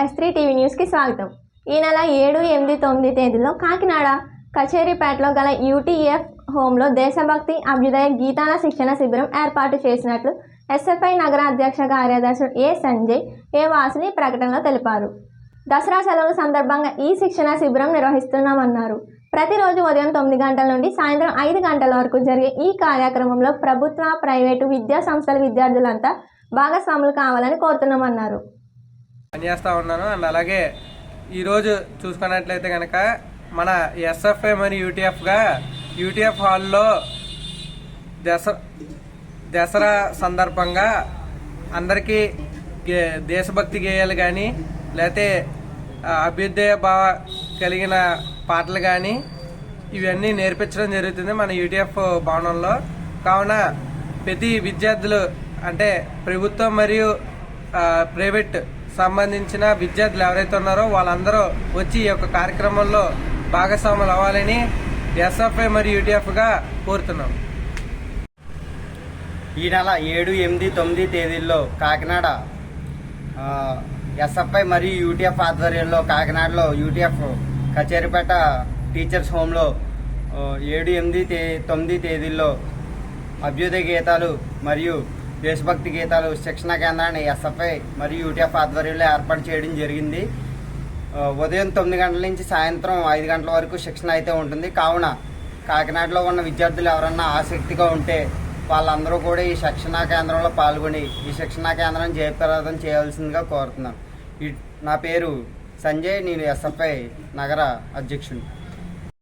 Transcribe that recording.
Yes three TV న్యూస్కి స్వాగతం. ఈ నెల ఏడు ఎనిమిది తొమ్మిది తేదీలో కాకినాడ కచేరీపేటలో గల యూటీఎఫ్ హోంలో దేశభక్తి అభ్యుదయ గీతాల శిక్షణ శిబిరం ఏర్పాటు చేసినట్లు ఎస్ఎఫ్ఐ నగర అధ్యక్ష కార్యదర్శి ఏ సంజయ్ ఏ వాసిని ప్రకటనలో తెలిపారు. దసరా సెలవుల సందర్భంగా ఈ శిక్షణ శిబిరం నిర్వహిస్తున్నామన్నారు. ప్రతిరోజు ఉదయం తొమ్మిది గంటల నుండి సాయంత్రం ఐదు గంటల వరకు జరిగే ఈ కార్యక్రమంలో ప్రభుత్వ ప్రైవేటు విద్యా సంస్థల విద్యార్థులంతా భాగస్వాములు కావాలని కోరుతున్నామన్నారు. పనిచేస్తూ ఉన్నాను. అండ్ అలాగే ఈరోజు చూసుకున్నట్లయితే కనుక మన ఎస్ఎఫ్ఐ మరియు యూటీఎఫ్గా యూటీఎఫ్ హాల్లో దస దసరా సందర్భంగా అందరికీ గే- దేశభక్తి గేయాలు కానీ లేకపోతే అభ్యుదయ భావ కలిగిన పాటలు కానీ ఇవన్నీ నేర్పించడం జరుగుతుంది మన యూటీఎఫ్ భవనంలో. కావున ప్రతి విద్యార్థులు అంటే ప్రభుత్వం మరియు ప్రైవేట్ సంబంధించిన విద్యార్థులు ఎవరైతే ఉన్నారో వాళ్ళందరూ వచ్చి ఈ యొక్క కార్యక్రమంలో భాగస్వాములు అవ్వాలని ఎస్ఎఫ్ఐ మరియు యూటీఎఫ్గా కోరుతున్నాం. ఈ నెల ఏడు ఎనిమిది తొమ్మిది తేదీల్లో కాకినాడ ఎస్ఎఫ్ఐ మరియు యూటీఎఫ్ ఆధ్వర్యంలో కాకినాడలో యూటీఎఫ్ కచేరిపేట టీచర్స్ హోమ్లో ఏడు ఎనిమిది తే తొమ్మిది తేదీల్లో అభ్యుదయ గీతాలు మరియు దేశభక్తి గీతాలు శిక్షణ కేంద్రాన్ని ఎస్ఎఫ్ఐ మరియు యూటీఎఫ్ ఆధ్వర్యంలో ఏర్పాటు చేయడం జరిగింది. ఉదయం తొమ్మిది గంటల నుంచి సాయంత్రం ఐదు గంటల వరకు శిక్షణ అయితే ఉంటుంది. కావున కాకినాడలో ఉన్న విద్యార్థులు ఎవరన్నా ఆసక్తిగా ఉంటే వాళ్ళందరూ కూడా ఈ శిక్షణా కేంద్రంలో పాల్గొని ఈ శిక్షణా కేంద్రం జయప్రదం చేయవలసిందిగా కోరుతున్నాను. నా పేరు సంజయ్ నేను ఎస్ఎఫ్ఐ నగర అధ్యక్షుడిని.